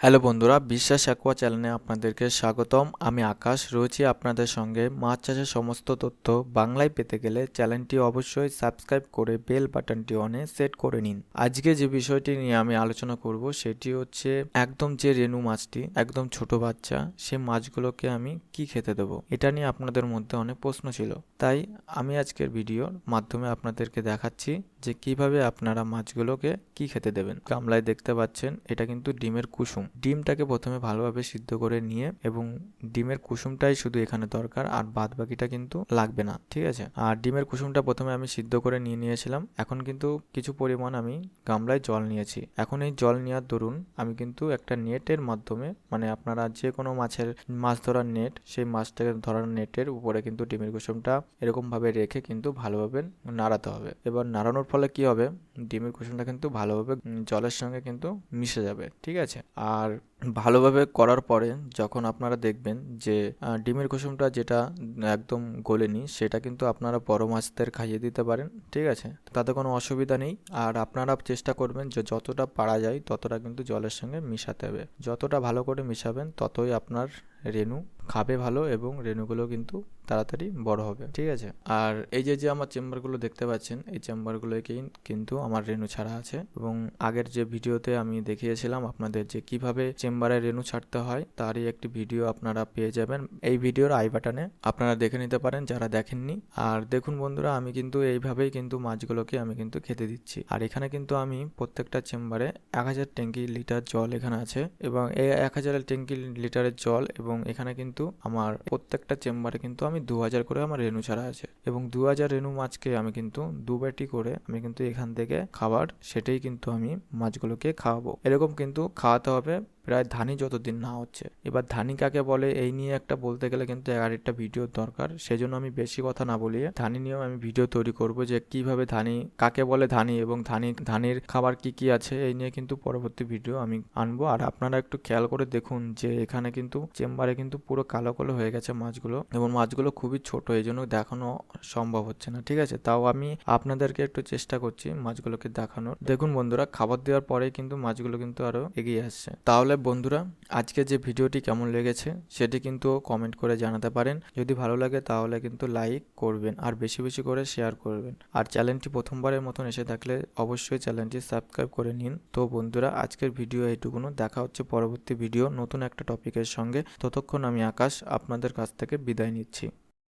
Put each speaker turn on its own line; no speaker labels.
Hello বন্ধুরা, বিশ্বাস aqua চ্যানেলে আপনাদেরকে স্বাগতম। আমি আকাশ, রয়েছি আপনাদের সঙ্গে। মাছ চাষের সমস্ত তথ্য বাংলায় পেতে গেলে চ্যানেলটি অবশ্যই সাবস্ক্রাইব করে বেল বাটনটি অনে সেট করে নিন। আজকে যে বিষয়টি নিয়ে আমি আলোচনা করব, সেটি হচ্ছে একদম যে রেনু মাছটি, একদম ছোট বাচ্চা, সে মাছগুলোকে আমি কি খেতে দেবো? এটা নিয়ে আপনাদের মধ্যে অনেক প্রশ্ন ছিল। তাই আমি আজকের ভিডিওর মাধ্যমে আপনাদেরকে দেখাচ্ছি। যে কীভাবে আপনারা মাছগুলোকে কি খেতে দেবেন। গামলায় দেখতে পাচ্ছেন, এটা কিন্তু ডিমের কুসুম। ডিমটাকে প্রথমে ভালোভাবে সিদ্ধ করে নিয়ে এবং ডিমের কুসুমটাই শুধু এখানে দরকার, আর বাদ বাকিটা কিন্তু লাগবে না, ঠিক আছে? আর ডিমের কুসুমটা প্রথমে আমি সিদ্ধ করে নিয়ে নিয়েছিলাম। এখন কিন্তু কিছু পরিমাণ আমি গামলায় জল নিয়েছি। এখন এই জল নেওয়ার দরুন আমি কিন্তু একটা নেটের মাধ্যমে মানে আপনারা যে কোনো মাছের, মাছ ধরার নেট, সেই মাছটাকে ধরার নেটের উপরে কিন্তু ডিমের কুসুমটা এরকমভাবে রেখে কিন্তু ভালোভাবে নাড়াতে হবে। এবার নাড়ানোর ফলে কি হবে? ডিমের কুসুমটা কিন্তু ভালোভাবে জলের সঙ্গে কিন্তু মিশে যাবে, ঠিক আছে? আর ভালোভাবে করার পরে যখন আপনারা দেখবেন যে ডিমের কুসুমটা যেটা একদম গলেনি, সেটা কিন্তু আপনারা বড় মাছদের খাইয়ে দিতে পারেন, ঠিক আছে? তাতে কোনো অসুবিধা নেই। আর আপনারা চেষ্টা করবেন যে, যতটা পারা যায়, ততটা কিন্তু জলের সঙ্গে মিশাতে হবে। যতটা ভালো করে মিশাবেন, ততই আপনার রেনু খাবে ভালো এবং রেনুগুলো কিন্তু তাড়াতাড়ি বড় হবে, ঠিক আছে? আর এই যে যে আমার চেম্বারগুলো দেখতে পাচ্ছেন, এই চেম্বারগুলোকেই কিন্তু আমার রেনু ছাড়া আছে। এবং আগের যে ভিডিওতে আমি দেখিয়েছিলাম আপনাদের যে, কীভাবে চেম্বারে রেনু ছাড়তে হয়, তারই একটি ভিডিও আপনারা পেয়ে যাবেন। এই ভিডিওর আই বাটনে আপনারা দেখে নিতে পারেন যারা দেখেননি। আর দেখুন বন্ধুরা, আমি কিন্তু এইভাবেই কিন্তু মাছগুলোকে আমি কিন্তু খেতে দিচ্ছি। আর এখানে কিন্তু আমি প্রত্যেকটা চেম্বারে এক হাজার ট্যাঙ্কি লিটার জল এখানে আছে এবং এই এক হাজার ট্যাঙ্কি লিটারের জল এবং এখানে কিন্তু আমার প্রত্যেকটা চেম্বারে কিন্তু আমি দু হাজার করে আমার রেনু ছাড়া আছে এবং দু হাজার রেনু মাছকে আমি কিন্তু দু বাটি করে আমি কিন্তু এখান থেকে খাবার সেটাই কিন্তু আমি মাছগুলোকে খাওয়াবো। এরকম কিন্তু খাওয়াতে হবে প্রায় ধানই যতদিন না হচ্ছে। এবার ধানি কাকে বলে, এই নিয়ে একটা বলতে গেলে কিন্তু আরেকটা ভিডিওর দরকার। সেজন্য আমি বেশি কথা না বলিয়ে ধানি নিয়েও আমি ভিডিও তৈরি করব যে কীভাবে ধানি, কাকে বলে ধানি এবং ধানি, ধানির খাবার কি কি আছে, এই নিয়ে কিন্তু পরবর্তী ভিডিও আমি আনব। আর আপনারা একটু খেয়াল করে দেখুন যে এখানে কিন্তু চেম্বারে কিন্তু পুরো কালো কালো হয়ে গেছে মাছগুলো এবং মাছগুলো খুবই ছোট, এই জন্য দেখানো সম্ভব হচ্ছে না। ঠিক আছে, তাও আমি আপনাদেরকে একটু চেষ্টা করছি মাছগুলোকে দেখানোর। দেখুন বন্ধুরা, খাবার দেওয়ার পরে কিন্তু মাছগুলো কিন্তু আরও এগিয়ে আসছে। তাহলে বন্ধুরা। আজকে যে ভিডিওটি কেমন লেগেছে সেটি কিন্তু কমেন্ট করে জানাতে পারেন। যদি ভালো লাগে তাহলে কিন্তু লাইক করবেন আর বেশি বেশি করে শেয়ার করবেন। আর চ্যানেলটি প্রথমবারের মতন এসে থাকলে অবশ্যই চ্যানেলটি সাবস্ক্রাইব করে নিন। তো বন্ধুরা, আজকের ভিডিও এইটুকুনো। দেখা হচ্ছে পরবর্তী ভিডিও নতুন একটা টপিকের সঙ্গে। ততক্ষণ আমি আকাশ আপনাদের কাছ থেকে বিদায় নিচ্ছি।